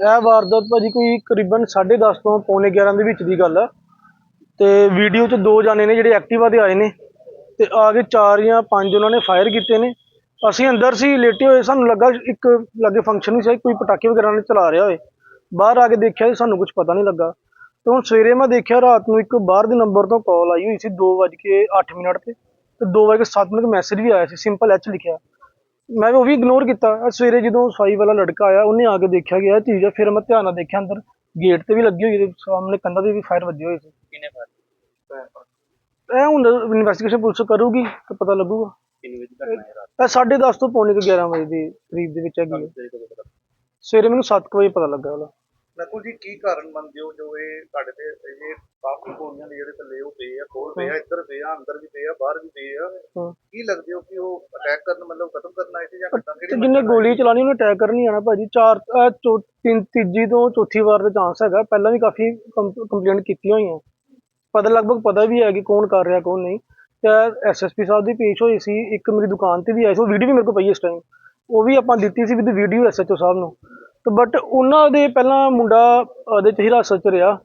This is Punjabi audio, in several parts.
ਇਹ ਵਾਰਦਾਤ ਭਾਜੀ ਕੋਈ ਕਰੀਬਨ 10:30 ਤੋਂ ਪੌਣੇ 11 ਦੇ ਵਿੱਚ ਦੀ ਗੱਲ ਆ। ਤੇ ਵੀਡੀਓ 'ਚ ਦੋ ਜਾਣੇ ਨੇ ਜਿਹੜੇ ਐਕਟਿਵਾ ਤੇ ਆਏ ਨੇ ਤੇ ਆ ਕੇ ਚਾਰ ਜਾਂ ਪੰਜ ਉਹਨਾਂ ਨੇ ਫਾਇਰ ਕੀਤੇ ਨੇ। ਅਸੀਂ ਅੰਦਰ ਸੀ, ਲੇਟੇ ਹੋਏ, ਸਾਨੂੰ ਲੱਗਾ ਇੱਕ ਲੱਗੇ ਫੰਕਸ਼ਨ ਵੀ ਸੀ, ਕੋਈ ਪਟਾਕੇ ਵਗੈਰਾ ਨੇ ਚਲਾ ਰਿਹਾ ਹੋਏ। ਬਾਹਰ ਆ ਕੇ ਦੇਖਿਆ ਸਾਨੂੰ ਕੁਝ ਪਤਾ ਨਹੀਂ ਲੱਗਾ। ਤੇ ਹੁਣ ਸਵੇਰੇ ਮੈਂ ਦੇਖਿਆ ਰਾਤ ਨੂੰ ਇੱਕ ਬਾਹਰ ਦੇ ਨੰਬਰ ਤੋਂ ਕਾਲ ਆਈ ਹੋਈ ਸੀ 2:08 ਮਿੰਟ ਤੇ। ਤੇ 2:07 ਮਿੰਟ ਮੈਸੇਜ ਵੀ ਆਇਆ ਸੀ ਸਿੰਪਲ ਐਚ ਲਿਖਿਆ। ਮੈਂ ਉਹ ਵੀ ਇਗਨੋਰ ਕੀਤਾ। ਅੱਜ ਸਵੇਰੇ ਜਦੋਂ ਸਫ਼ਾਈ ਵਾਲਾ ਲੜਕਾ ਆਇਆ ਉਹਨੇ ਆ ਕੇ ਦੇਖਿਆ ਕਿ ਇਹ ਚੀਜ਼ ਹੈ ਫਿਰ ਮੈਂ ਧਿਆਨ ਨਾਲ ਦੇਖਿਆ ਅੰਦਰ। ਗੇਟ ਤੇ ਵੀ ਲੱਗੀ ਹੋਈ ਸੀ ਸਾਹਮਣੇ ਕੰਧਾਂ ਤੇ ਵੀ ਫਾਇਰ ਵੱਜੇ ਹੋਏ ਸੀ। ਕਿੰਨੇ ਫਾਇਰ ਇਹ ਹੁਣ ਇਨਵੈਸਟੀਗੇਸ਼ਨ ਪੁਲਿਸ ਕਰੂਗੀ ਤੇ ਪਤਾ ਲੱਗੂਗਾ। ਕਿੰਨੇ ਵਜੇ ਘਟਨਾ ਹੈ ਰਾਤ? 10:30 ਤੋਂ ਪੌਣੇ ਕੁ 11 ਵਜੇ ਦੇ ਕਰੀਬ ਦੇ ਵਿੱਚ ਹੈਗੀ ਹੈ। ਸਵੇਰੇ ਮੈਨੂੰ 7 ਵਜੇ ਪਤਾ ਲੱਗਾ ਉਹਦਾ। ਨਕੁਲ ਜੀ ਕੀ ਕਾਰਨ ਮੰਨਦੇ ਹੋ ਜੋ ਇਹ ਤੁਹਾਡੇ ਤੇ ਇਹ ਕਾਫੀ ਗੋਲੀਆਂ ਦੇ ਜਿਹੜੇ ਥੱਲੇ ਉਹ ਪਏ ਆ ਕੋਲ ਪਏ ਆ ਇੱਧਰ ਪਏ ਆ ਅੰਦਰ ਵੀ ਪਏ ਆ ਬਾਹਰ ਵੀ ਪਏ ਆ। ਕੀ ਲੱਗਦੇ ਹੋ ਕਿ ਉਹ ਅਟੈਕ ਕਰਨ ਮਤਲਬ ਖਤਮ ਕਰਨ ਆਏ ਸੀ ਜਾਂ ਕਿੱਦਾਂ ਕਿਹੜੀ ਜਿੰਨੇ ਗੋਲੀ ਚਲਾਣੀ ਉਹਨੇ ਅਟੈਕ ਕਰਨੀ ਆਣਾ ਭਾਜੀ। ਚਾਰ ਤਿੰਨ ਤੀਜੀ ਤੋਂ ਚੌਥੀ ਵਾਰ ਦਾ ਚਾਂਸ ਹੈਗਾ। ਪਹਿਲਾਂ ਵੀ ਕਾਫੀ ਕੰਪਲੇਂਟ ਕੀਤੀਆਂ ਹੋਈਆਂ। ਪਤਾ ਲਗਭਗ ਪਤਾ ਵੀ ਹੈ ਕਿ ਕੌਣ ਕਰ ਰਿਹਾ ਕੌਣ ਨਹੀਂ। ਤੇ ਐਸਐਸਪੀ ਸਾਹਿਬ ਦੀ ਪੇਸ਼ ਹੋਈ ਸੀ ਇੱਕ ਮੇਰੀ ਦੁਕਾਨ ਤੇ ਵੀ ਆਈ ਸੀ। ਉਹ ਵੀਡੀਓ ਵੀ ਮੇਰੇ ਕੋਲ ਪਈ ਇਸ ਟਾਈਮ ਉਹ ਵੀ ਆਪਾਂ ਦਿੱਤੀ ਸੀ ਵਿਦ ਵੀਡੀਓ ਐਸਐਚਓ ਸਾਹਿਬ ਨੂੰ। ਤੇ ਬਟ ਉਹਨਾਂ ਦੇ ਪਹਿਲਾਂ ਮੁੰਡਾ ਉਹਦੇ ਚ ਹਿਰਾਸਤ ਚ ਰਿਹਾ।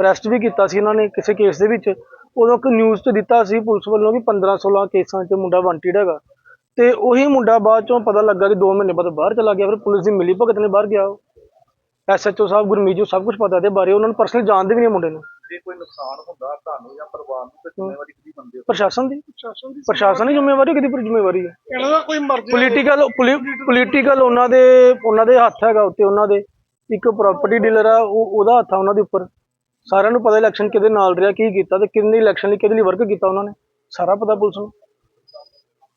ਅਰੈਸਟ ਵੀ ਕੀਤਾ ਸੀ ਇਹਨਾਂ ਨੇ ਕਿਸੇ ਕੇਸ ਦੇ ਵਿੱਚ। ਉਦੋਂ ਇੱਕ ਨਿਊਜ਼ 'ਚ ਦਿੱਤਾ ਸੀ ਪੁਲਿਸ ਵੱਲੋਂ ਕਿ 15 16 ਕੇਸਾਂ 'ਚ ਮੁੰਡਾ ਵਾਂਟਿਡ ਹੈਗਾ। ਤੇ ਉਹੀ ਮੁੰਡਾ ਬਾਅਦ ਚੋਂ ਪਤਾ ਲੱਗਾ ਕਿ 2 ਮਹੀਨੇ ਬਾਅਦ ਬਾਹਰ ਚਲਾ ਗਿਆ, ਫਿਰ ਪੁਲਿਸ ਦੀ ਮਿਲੀ ਭਗਤ ਨੇ ਬਾਹਰ ਗਿਆ ਉਹ। ਐਸਐਚਓ ਸਾਹਿਬ, ਗੁਰਮੀਤ ਜੀ ਸਭ ਕੁਝ ਪਤਾ ਤੇ ਬਾਰੇ ਉਹਨਾਂ ਨੂੰ ਪਰਸਨਲ ਜਾਣਦੇ ਵੀ ਨਹੀਂ ਮੁੰਡੇ ਨੂੰ। ਜੇ ਕੋਈ ਨੁਕਸਾਨ ਹੁੰਦਾ ਤੁਹਾਨੂੰ ਜਾਂ ਪਰਿਵਾਰ ਨੂੰ ਤੇ ਜ਼ਿੰਮੇਵਾਰੀ ਕਿਹਦੀ ਮੰਨਦੇ ਹੋ? ਪ੍ਰਸ਼ਾਸਨ ਦੀ। ਪ੍ਰਸ਼ਾਸਨ ਦੀ ਜ਼ਿੰਮੇਵਾਰੀ ਕਿਹਦੀ ਪਰ ਜ਼ਿੰਮੇਵਾਰੀ ਹੈ? ਇਹਨਾਂ ਦਾ ਕੋਈ ਮਰਜ਼ੀ ਪੋਲੀਟੀਕਲ ਪੋਲੀਟੀਕਲ ਉਹਨਾਂ ਦੇ ਉਹਨਾਂ ਦੇ ਹੱਥ ਹੈਗਾ ਉੱਤੇ ਉਹਨਾਂ ਦੇ। ਇੱਕ ਪ੍ਰਾਪਰਟੀ ਡੀਲਰ ਆ ਉਹ ਉਹਦਾ ਹੱਥ ਆ ਉਹਨਾਂ ਦੇ ਉੱਪਰ। ਸਾਰਿਆਂ ਨੂੰ ਪਤਾ ਇਲੈਕਸ਼ਨ ਕਿਹਦੇ ਨਾਲ ਰਿਹਾ ਕੀ ਕੀਤਾ ਤੇ ਕਿੰਨੀ ਇਲੈਕਸ਼ਨ ਲਈ ਕਿਹਦੇ ਲਈ ਵਰਕ ਕੀਤਾ ਉਹਨਾਂ ਨੇ। ਸਾਰਾ ਪਤਾ ਪੁਲਿਸ ਨੂੰ।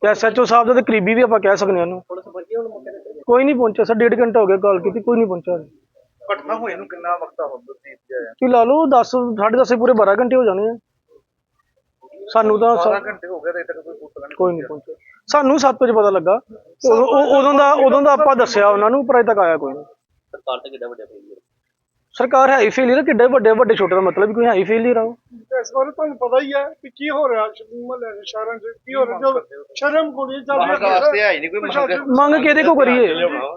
ਤੇ ਐਸਐਚਓ ਸਾਹਿਬ ਦਾ ਤੇ ਕਰੀਬੀ ਵੀ ਆਪਾਂ ਕਹਿ ਸਕਦੇ ਹਾਂ ਉਹਨੂੰ। ਕੋਈ ਨਹੀਂ ਪਹੁੰਚਿਆ ਸਰ ਡੇਢ ਘੰਟਾ ਹੋ ਗਿਆ ਕਾਲ ਕੀਤੀ ਕੋਈ ਨਹੀਂ ਪਹੁੰਚਿਆ ਘਟਨਾ ਹੋਏ ਨੂੰ ਕਿੰਨਾ ਵਕਤ ਹੋ ਗਿਆ ਸੀ ਜਾਇਆ ਕੀ ਲਾ ਲਓ 10 10:30 ਪੂਰੇ 12 ਘੰਟੇ ਹੋ ਜਾਣੇ ਆ। ਸਾਨੂੰ ਤਾਂ 12 ਸ- ਘੰਟੇ ਹੋ ਗਏ ਤੇ ਤੱਕ ਕੋਈ ਪੁੱਛ ਨਹੀਂ ਕੋਈ ਨਹੀਂ ਪਹੁੰਚਿਆ ਸਾਨੂੰ 7 ਵਜੇ ਪਤਾ ਲੱਗਾ। ਉਦੋਂ ਦਾ ਉਦੋਂ ਦਾ ਆਪਾਂ ਦੱਸਿਆ ਉਹਨਾਂ ਨੂੰ ਪਰ ਅਜੇ ਤੱਕ ਆਇਆ ਕੋਈ ਨਹੀਂ। ਸਰਕਾਰ ਤੇ ਕਿੱਡਾ ਵੱਡਾ ਫੇਲਿਅਰ ਸਰਕਾਰ ਹੈ ਹੀ ਫੇਲਿਅਰ ਕਿੱਡੇ ਵੱਡੇ ਵੱਡੇ ਛੋਟੇ ਦਾ ਮਤਲਬ ਵੀ ਕੋਈ ਹੈ ਹੀ ਫੇਲਿਅਰ ਆ ਉਹ ਇਸ ਬਾਰੇ ਤੁਹਾਨੂੰ ਪਤਾ ਹੀ ਹੈ ਕਿ ਕੀ ਹੋ ਰਿਹਾ ਮਹੱਲੇ ਦੇ ਸ਼ਹਿਰਾਂ 'ਚ ਕੀ ਹੋ ਰਿਹਾ ਜੋ ਸ਼ਰਮ ਗੋਲੀਆਂ ਚੱਲ ਮੰਗ ਵਾਸਤੇ ਹੈ ਹੀ ਨਹੀਂ ਕੋਈ ਮੰਗ ਮੰਗ ਕਿਹਦੇ ਕੋ ਕਰੀਏ?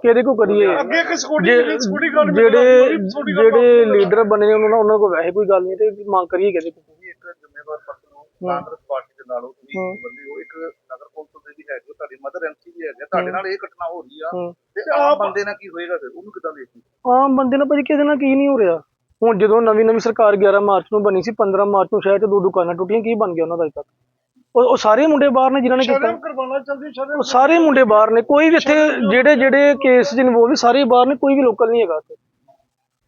ਕਿਹਦੇ ਕੋ ਕਰੀਏ? ਅੱਗੇ ਇੱਕ ਸਕੂਟੀ ਸਕੂਟੀ ਗਾਰਡ ਜਿਹੜੇ ਜਿਹੜੇ ਲੀਡਰ ਬਣੇ ਨੇ ਉਹਨਾਂ ਨਾਲ ਉਹਨਾਂ ਕੋਲ ਵੈਸੇ ਕੋਈ ਗੱਲ ਨਹੀਂ ਤੇ ਮੰਗ ਕਰੀਏ ਕਿਹਦੇ ਕੋ? ਤੁਸੀਂ ਇੱਕ ਜ਼ਿੰਮੇਵਾਰ ਪਰਸਨ ਹੋ ਕਾਂਗਰਸ ਪਾਰਟੀ ਦੇ ਨਾਲੋਂ ਤੁਸੀਂ ਹੂੰ। ਬੰਦੇ ਹੋ ਇੱਕ ਨਗਰ ਕੌਂਸਲ ਦੇ ਵੀ ਹੈਗੇ ਹੋ ਤੁਹਾਡੀ ਮਦਰ ਐਮਸੀ ਵੀ ਹੈਗੇ ਤੁਹਾਡੇ ਨਾਲ ਇਹ ਘਟਨਾ ਹੋ ਰਹੀ ਆ ਹੂੰ। ਤੇ ਆਮ ਬੰਦੇ ਨਾਲ ਕੀ ਹੋਏਗਾ ਫਿਰ? ਉਹਨੂੰ ਕਿਦਾਂ ਦੇਖੀ ਆਮ ਬੰਦੇ ਨਾਲ ਭਾਜੀ ਕਿਹਦੇ ਨਾਲ ਕੀ ਨਹੀਂ ਹੋ ਰਿਹਾ। ਹੁਣ ਜਦੋਂ ਨਵੀਂ ਨਵੀਂ ਸਰਕਾਰ 11 ਮਾਰਚ ਨੂੰ ਬਣੀ ਸੀ 15 ਮਾਰਚ ਨੂੰ ਸ਼ਹਿਰ 'ਚ ਦੋ ਦੁਕਾਨਾਂ ਟੁੱਟੀਆਂ ਕੀ ਬਣ ਗਿਆ ਉਹਨਾਂ ਦਾ ਅਜੇ ਤੱਕ? ਉਹ ਉਹ ਸਾਰੇ ਮੁੰਡੇ ਬਾਹਰ ਨੇ ਜਿਨ੍ਹਾਂ ਨੇ ਕੀਤਾ। ਸ਼ਰਮ ਕਰਵਾਉਣਾ ਚਾਹੁੰਦੀ ਸ਼ਰਮ ਉਹ ਸਾਰੇ ਮੁੰਡੇ ਬਾਹਰ ਨੇ। ਕੋਈ ਵੀ ਇੱਥੇ ਜਿਹੜੇ ਜਿਹੜੇ ਕੇਸ ਚ ਇਨਵੋਲਵ ਸਾਰੇ ਬਾਹਰ ਨੇ ਕੋਈ ਵੀ ਲੋਕਲ ਨਹੀਂ ਹੈਗਾ ਇੱਥੇ।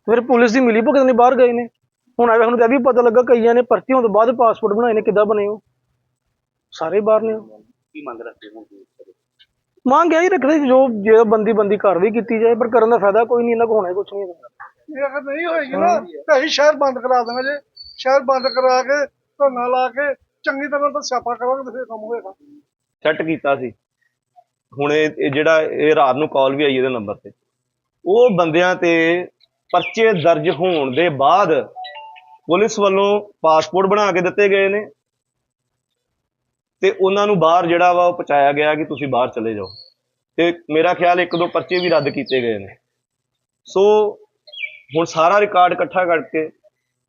ਫਿਰ ਪੁਲਿਸ ਦੀ ਮਿਲੀ ਭਗਤ ਨੇ ਬਾਹਰ ਗਏ ਨੇ। ਹੁਣ ਹੁਣ ਤਾਂ ਇਹ ਵੀ ਪਤਾ ਲੱਗਾ ਕਈਆਂ ਨੇ ਭਰਤੀ ਹੋਣ ਤੋਂ ਬਾਅਦ ਪਾਸਪੋਰਟ ਬਣਾਏ ਨੇ ਕਿੱਦਾਂ ਬਣੇ ਉਹ। ਸਾਰੇ ਬਾਹਰ ਨੇ ਉਹ। ਕੀ ਮੰਗ ਰੱਖਦੇ ਹੋ ਤੁਸੀਂ ਮੰਗ ਇਹੀ ਰੱਖਦੇ ਸੀ ਜੋ ਜੇ ਬੰਦੀ ਬੰਦੀ ਕਾਰਵਾਈ ਕੀਤੀ ਜਾਏ ਪਰ ਕਰਨ ਦਾ ਫਾਇਦਾ ਕੋਈ ਨਹੀਂ ਇਹਨਾਂ ਕੋ ਹੋਣਾ ਕੁਝ ਨਹੀਂ ਹੈਗਾ। ਇਹ ਅਗਰ ਨਹੀਂ ਹੋਏਗੀ ਨਾ ਤਾਂ ਅਸੀਂ ਸ਼ਹਿਰ ਬੰਦ ਕਰਾ ਦਾਂਗੇ ਜੇ। ਸ਼ਹਿਰ ਬੰਦ ਕਰਾ ਕੇ ਧਰਨਾ ਲਾ ਕੇ ਚੰਗੀ ਤਰ੍ਹਾਂ ਦਾ ਸਿਆਪਾ ਕਰਾਂਗੇ ਤੇ ਫਿਰ ਕੰਮ ਹੋਏਗਾ। ਸੈੱਟ ਕੀਤਾ ਸੀ। ਹੁਣ ਇਹ ਇਹ ਜਿਹੜਾ ਇਹ ਰਾਤ ਨੂੰ ਕਾਲ ਵੀ ਆਈ ਇਹਦੇ ਨੰਬਰ ਤੇ। ਉਹ ਬੰਦਿਆਂ ਤੇ ਪਰਚੇ ਦਰਜ ਹੋਣ ਦੇ ਬਾਅਦ ਪੁਲਿਸ ਵੱਲੋਂ ਪਾਸਪੋਰਟ ਬਣਾ ਕੇ ਦਿੱਤੇ ਗਏ ਨੇ। ਤੇ ਉਹਨਾਂ ਨੂੰ ਬਾਹਰ ਜਿਹੜਾ ਵਾ ਉਹ ਪਹੁੰਚਾਇਆ ਗਿਆ ਕਿ ਤੁਸੀਂ ਬਾਹਰ ਚਲੇ ਜਾਓ। ਤੇ ਮੇਰਾ ਖਿਆਲ ਇੱਕ ਦੋ ਪਰਚੇ ਵੀ ਰੱਦ ਕੀਤੇ ਗਏ ਨੇ। ਸੋ ਹੁਣ ਸਾਰਾ ਰਿਕਾਰਡ ਇਕੱਠਾ ਕਰਕੇ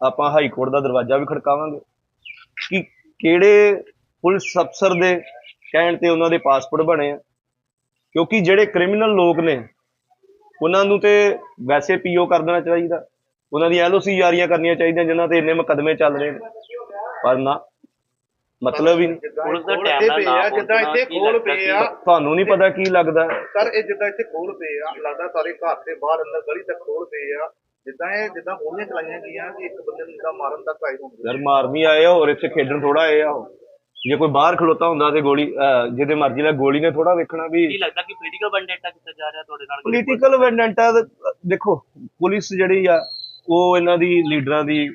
ਆਪਾਂ ਹਾਈ ਕੋਰਟ ਦਾ ਦਰਵਾਜ਼ਾ ਵੀ ਖੜਕਾਵਾਂਗੇ ਕਿ ਕਿਹੜੇ ਪੁਲਿਸ ਅਫਸਰ ਦੇ ਕਹਿਣ ਤੇ ਉਹਨਾਂ ਦੇ ਪਾਸਪੋਰਟ ਬਣੇ ਆ। ਕਿਉਂਕਿ ਜਿਹੜੇ ਕ੍ਰਿਮੀਨਲ ਲੋਕ ਨੇ, ਉਹਨਾਂ ਨੂੰ ਤੇ ਵੈਸੇ ਪੀਓ ਕਰ ਦੇਣਾ ਚਾਹੀਦਾ। ਉਹਨਾਂ ਦੀ ਐਲਓਸੀ ਜਾਰੀਆਂ ਕਰਨੀਆਂ ਚਾਹੀਦੀਆਂ, ਜਿਨ੍ਹਾਂ ਤੇ ਇੰਨੇ ਮੁਕੱਦਮੇ ਚੱਲ ਰਹੇ ਨੇ। ਪਰ ਨਾ ਮਤਲਬ ਹੀ ਨਹੀਂ ਪੁਲਿਸ ਦਾ ਇੱਥੇ ਟਾਈਮ ਪਏ ਨਾਲ ਆ ਨਾ ਜਿੱਦਾਂ ਪਹੁੰਚਣਾ, ਇੱਥੇ ਕੀ ਖੋਲ ਲੱਗਦਾ ਪਏ ਆ। ਤੁਹਾਨੂੰ ਨਹੀਂ ਪਤਾ ਕੀ ਲੱਗਦਾ। ਸਰ ਇਹ ਜਿੱਦਾਂ ਇੱਥੇ ਖੋਲ ਪਏ ਆ ਲੱਗਦਾ ਸਾਰੇ ਘਰ ਦੇ ਬਾਹਰ ਅੰਦਰ ਗਲੀ ਤੱਕ ਖੋਲ ਪਏ ਆ। ਜਿੱਦਾਂ ਇਹ ਜਿੱਦਾਂ ਗੋਲੀਆਂ ਚਲਾਈਆਂ ਗਈਆਂ ਕਿ ਇੱਕ ਬੰਦੇ ਨੂੰ ਜਿੱਦਾਂ ਮਾਰਨ ਤੱਕ ਆਏ ਹੁੰਦੇ ਯਾਰ ਮਾਰਨੀ ਆਏ ਆ ਹੋਰ ਇੱਥੇ ਖੇਡਣ ਥੋੜਾ ਆਏ ਆ ਉਹ। ਜੇ ਕੋਈ ਬਾਹਰ ਖਲੋਤਾ ਹੁੰਦਾ ਤੇ ਗੋਲੀ ਅਹ, ਜਿਹਦੇ ਮਰਜ਼ੀ ਨਾਲ ਗੋਲੀ ਨੇ ਥੋੜਾ ਵੇਖਣਾ ਵੀ ਕੀ ਲੱਗਦਾ ਕਿ ਪੋਲੀਟੀਕਲ ਵੈਂਡੇਟਾ ਕੀਤਾ ਜਾ ਰਿਹਾ ਤੁਹਾਡੇ ਨਾਲ? ਪੋਲੀਟੀਕਲ ਵੈਂਡੈਂਟਾ ਦੇਖੋ ਪੁਲਿਸ ਜਿਹੜੀ ਆ ਉਹ ਇਹਨਾਂ ਦੀ ਲੀਡਰਾਂ ਦੀ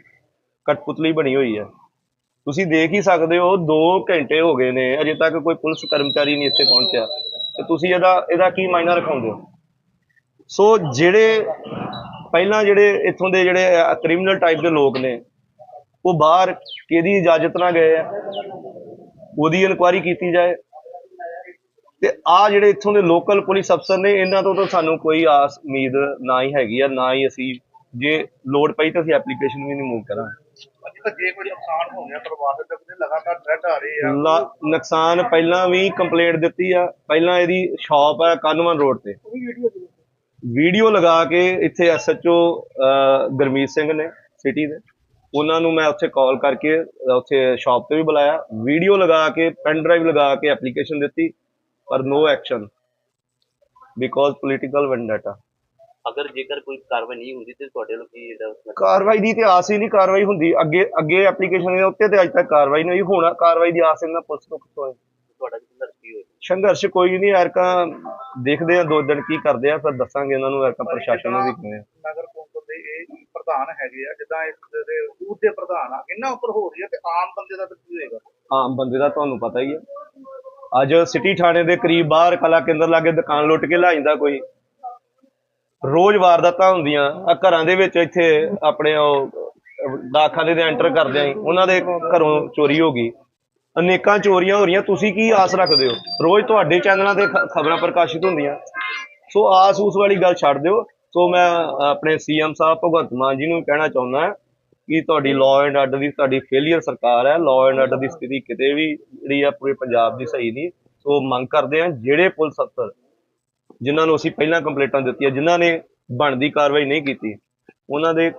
ਕਠਪੁਤਲੀ ਬਣੀ ਹੋਈ ਆ। ਤੁਸੀਂ ਦੇਖ ਹੀ ਸਕਦੇ ਹੋ 2 ਘੰਟੇ ਹੋ ਗਏ ਨੇ, ਅਜੇ ਤੱਕ ਕੋਈ ਪੁਲਿਸ ਕਰਮਚਾਰੀ ਨਹੀਂ ਇੱਥੇ ਪਹੁੰਚਿਆ। ਤੇ ਤੁਸੀਂ ਇਹਦਾ ਇਹਦਾ ਕੀ ਮਾਇਨਾ ਰਖਾਉਂਦੇ ਹੋ ਸੋ ਜਿਹੜੇ, ਪਹਿਲਾਂ ਜਿਹੜੇ ਇੱਥੋਂ ਦੇ ਜਿਹੜੇ ਕ੍ਰਿਮੀਨਲ ਟਾਈਪ ਦੇ ਲੋਕ ਨੇ, ਉਹ ਬਾਹਰ ਕਿਹਦੀ ਇਜਾਜ਼ਤ ਨਾਲ ਗਏ ਆ? ਉਹਦੀ ਇਨਕੁਆਇਰੀ ਕੀਤੀ ਜਾਏ। ਤੇ ਆ ਜਿਹੜੇ ਇੱਥੋਂ ਦੇ ਲੋਕਲ ਪੁਲਿਸ ਅਫਸਰ ਨੇ, ਇਹਨਾਂ ਤੋਂ ਤਾਂ ਸਾਨੂੰ ਕੋਈ ਆਸ, ਉਮੀਦ ਨਾ ਹੀ ਹੈਗੀ ਆ, ਨਾ ਹੀ ਅਸੀਂ ਜੇ ਲੋੜ ਪਈ ਤਾਂ ਅਸੀਂ ਐਪਲੀਕੇਸ਼ਨ ਵੀ ਨਹੀਂ ਮੂਵ ਕਰਾਂਗੇ। ਤਾਂ ਜੇ ਕੋਈ ਨੁਕਸਾਨ ਹੋ ਗਿਆ ਪਰਿਵਾਰ ਦੇ ਤੇ ਲਗਾਤਾਰ ਥ੍ਰੈਟ ਆ ਰਹੇ ਆ। ਨੁਕਸਾਨ ਪਹਿਲਾਂ ਵੀ ਕੰਪਲੇਂਟ ਦਿੱਤੀ ਆ। ਪਹਿਲਾਂ ਇਹਦੀ ਸ਼ਾਪ ਹੈ ਕਾਨੂੰਨ ਰੋਡ ਤੇ। ਵੀਡੀਓ ਲਗਾ ਕੇ ਇੱਥੇ ਐਸਐਚਓ ਗੁਰਮੀਤ ਸਿੰਘ ਨੇ ਸਿਟੀ ਦੇ। ਉਹਨਾਂ ਨੂੰ ਮੈਂ ਉੱਥੇ ਕਾਲ ਕਰਕੇ ਉੱਥੇ ਸ਼ਾਪ ਤੇ ਵੀ ਬੁਲਾਇਆ। ਵੀਡੀਓ ਲਗਾ ਕੇ ਪੈਨ ਡਰਾਈਵ ਲਗਾ ਕੇ ਐਪਲੀਕੇਸ਼ਨ ਦਿੱਤੀ ਪਰ no action because political vendetta ਅਗਰ ਜੇਕਰ ਕੋਈ ਕਾਰਵਾਈ ਨਹੀਂ ਹੁੰਦੀ ਤੇ ਤੁਹਾਡੇ ਵੱਲੋਂ ਕੀ ਇਹਦਾ ਮਤਲਬ ਕਾਰਵਾਈ ਦੀ ਤੇ ਆਸ ਹੀ ਨਹੀਂ ਕਾਰਵਾਈ ਹੁੰਦੀ। ਅੱਗੇ ਅੱਗੇ ਐਪਲੀਕੇਸ਼ਨ ਦੇ ਉੱਤੇ ਤੇ ਅੱਜ ਤੱਕ ਕਾਰਵਾਈ ਨਹੀਂ ਹੁਣ ਕਾਰਵਾਈ ਦੀ ਆਸ ਇਹਨਾਂ ਪੁਲਿਸ ਤੋਂ ਕਿੱਥੋਂ ਹੈ? ਤੁਹਾਡਾ ਸੰਘਰਸ਼ ਕੀ ਹੋਇਆ? ਸੰਘਰਸ਼ ਕੋਈ ਨਹੀਂ ਐਰਕਾ ਦੇਖਦੇ ਆ ਦੋ ਦਿਨ ਕੀ ਕਰਦੇ ਆ ਫਿਰ ਦੱਸਾਂਗੇ ਇਹਨਾਂ ਨੂੰ ਐਰਕਾ ਪ੍ਰਸ਼ਾਸਨ ਨੂੰ ਵੀ ਕਿਵੇਂ। ਨਗਰ ਕੌਂਸਲ ਦੇ ਇਹ ਪ੍ਰਧਾਨ ਹੈਗੇ ਆ ਜਿੱਦਾਂ ਇੱਕ ਦੇ ਬੂਥ ਦੇ ਪ੍ਰਧਾਨ ਆ ਇਹਨਾਂ ਉੱਪਰ ਹੋ ਰਹੀ ਹੈ ਤੇ ਆਮ ਬੰਦੇ ਦਾ ਤਾਂ ਕੀ ਹੋਏਗਾ? ਆਮ ਬੰਦੇ ਦਾ ਤੁਹਾਨੂੰ ਪਤਾ ਹੀ ਹੈ ਅੱਜ ਸਿਟੀ ਥਾਣੇ ਦੇ ਕਰੀਬ ਬਾਹਰ ਕਲਾ ਕੇਂਦਰ ਲਾਗੇ ਦੁਕਾਨ ਲੁੱਟ ਕੇ ਲੈ ਜਾਂਦਾ ਕੋਈ। ਰੋਜ਼ ਵਾਰਦਾਤਾਂ ਹੁੰਦੀਆਂ। ਆ ਘਰਾਂ ਦੇ ਵਿੱਚ ਇੱਥੇ ਆਪਣੇ ਉਹ, ਡਾਕਖਾਨੇ ਦੇ ਐਂਟਰ ਕਰਦੇ ਆਂ ਉਹਨਾਂ ਦੇ ਘਰੋਂ ਚੋਰੀ ਹੋ ਗਈ। ਅਨੇਕਾਂ ਚੋਰੀਆਂ ਹੋ ਰਹੀਆਂ। ਤੁਸੀਂ ਕੀ ਆਸ ਰੱਖਦੇ ਹੋ? ਰੋਜ਼ ਤੁਹਾਡੇ ਚੈਨਲਾਂ ਤੇ ਖਬਰਾਂ ਪ੍ਰਕਾਸ਼ਿਤ ਹੁੰਦੀਆਂ। ਸੋ ਆਸ ਉਸ ਵਾਲੀ ਗੱਲ ਛੱਡ ਦਿਓ। ਸੋ ਮੈਂ ਆਪਣੇ ਸੀਐਮ ਸਾਹਿਬ ਭਗਵੰਤ ਮਾਨ ਜੀ ਨੂੰ ਵੀ ਕਹਿਣਾ ਚਾਹੁੰਦਾ ਕਿ ਤੁਹਾਡੀ ਲਾਅ ਐਂਡ ਆਰਡਰ ਦੀ, ਤੁਹਾਡੀ ਫੇਲਿਅਰ ਸਰਕਾਰ ਹੈ। ਲਾਅ ਐਂਡ ਆਰਡਰ ਦੀ ਸਥਿਤੀ ਕਿਤੇ ਵੀ ਜਿਹੜੀ ਆ, ਪੂਰੇ ਪੰਜਾਬ ਦੀ ਸਹੀ ਨਹੀਂ। ਸੋ ਮੰਗ ਕਰਦੇ ਆ ਜਿਹੜੇ ਪੁਲਿਸ ਅਫਸਰ ਜਿਨ੍ਹਾਂ ਨੂੰ ਅਸੀਂ ਪਹਿਲਾਂ ਕੰਪਲੇਂਟਾਂ ਦਿੱਤੀਆਂ ਜਿਨ੍ਹਾਂ ਨੇ ਬਣਦੀ ਕਾਰਵਾਈ ਨਹੀਂ ਕੀਤੀ ਉਹਨਾਂ ਦੇ